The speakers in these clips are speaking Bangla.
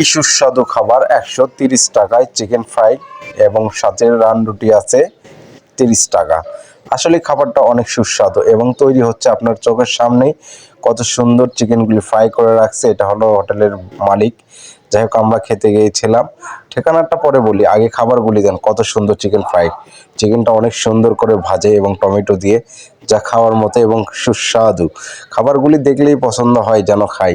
কি সুস্বাদু খাবার একশো তিরিশ টাকায় চিকেন ফ্রাই এবং সাথে রান রুটি আছে তিরিশ টাকা। আসলে খাবারটা অনেক সুস্বাদু এবং তৈরি হচ্ছে আপনার চোখের সামনেই। কত সুন্দর চিকেনগুলি ফ্রাই করে রাখছে, এটা হলো হোটেলের মালিক। যাই হোক, আমরা খেতে গিয়েছিলাম। ঠিকানাটা পরে বলি, আগে খাবারগুলি দেন, কত সুন্দর চিকেন ফ্রাই। চিকেনটা অনেক সুন্দর করে ভাজে এবং টমেটো দিয়ে যা খাওয়ার মতো এবং সুস্বাদু। খাবারগুলি দেখলেই পছন্দ হয় যেন খাই।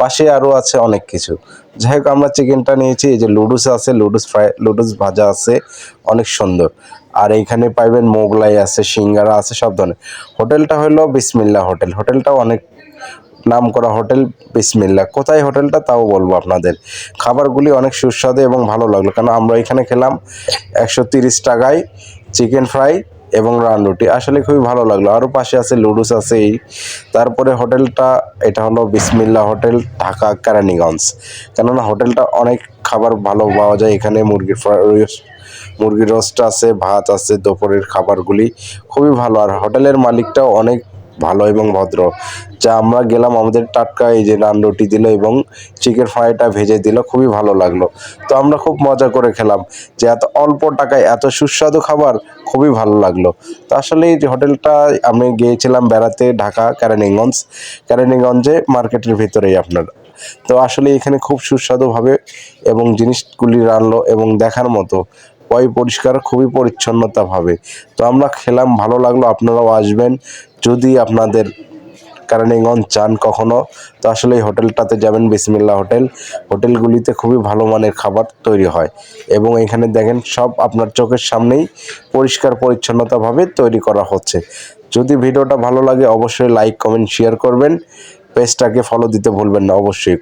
পাশে আরও আছে অনেক কিছু। যাই হোক, আমরা চিকেনটা নিয়েছি, এই যে লুডুস আছে লুডুস ফ্রাই লুডুস ভাজা আছে, অনেক সুন্দর। আর এইখানে পাইবেন মোগলাই আছে, সিঙ্গারা আছে, সব ধরনের। হোটেলটা হলো বিসমিল্লা হোটেল। হোটেলটাও অনেক নাম করা হোটেল বিসমিল্লা। কোথায় হোটেলটা তাও বলব আপনাদের। খাবারগুলি অনেক সুস্বাদু এবং ভালো লাগল। কারণ আমরা এখানে খেলাম একশো টাকায় চিকেন ফ্রাই এবং রান রুটি আসলে খুবই ভালো লাগল। আরও পাশে আছে লুডুস আছে এই তারপরে হোটেলটা, এটা হলো বিসমিল্লা হোটেল, ঢাকা কেরানীগঞ্জ। কেননা হোটেলটা অনেক খাবার ভালো পাওয়া যায় এখানে। মুরগির মুরগির রোস্ট আছে, ভাত আছে, দুপুরের খাবারগুলি খুবই ভালো। আর হোটেলের মালিকটাও অনেক ভালো এবং ভদ্র। যা আমরা গেলাম, আমাদের টাটকা এই যে নান রুটি দিল এবং চিকেন ফ্রাইটা ভেজে দিল, খুবই ভালো লাগল। তো আমরা খুব মজা করে খেলাম যে এত অল্প টাকায় এত সুস্বাদু খাবার, খুবই ভালো লাগল। তো আসলে এই হোটেলটা, আমি গিয়েছিলাম বেড়াতে ঢাকা কেরানীগঞ্জ কেরানীগঞ্জে মার্কেটের ভিতরেই আপনার। তো আসলে এখানে খুব সুস্বাদুভাবে এবং জিনিসগুলি রানলো এবং দেখার মতো। পয় পরিষ্কার, খুবই পরিচ্ছন্নতাভাবে। তো আমরা খেলাম, ভালো লাগল, আপনারাও আসবেন। যদি আপনাদের কেরানীগঞ্জ চান কখনো, তো আসলে এই হোটেলটাতে যাবেন বিসমিল্লা হোটেল। হোটেলগুলিতে খুবই ভালো মানের খাবার তৈরি হয়। এবং এখানে দেখেন, সব আপনার চোখের সামনেই পরিষ্কার, পরিচ্ছন্নতাভাবে তৈরি করা হচ্ছে। যদি ভিডিওটা ভালো লাগে, অবশ্যই লাইক, কমেন্ট, শেয়ার করবেন। পেজটাকে ফলো দিতে ভুলবেন না, অবশ্যই।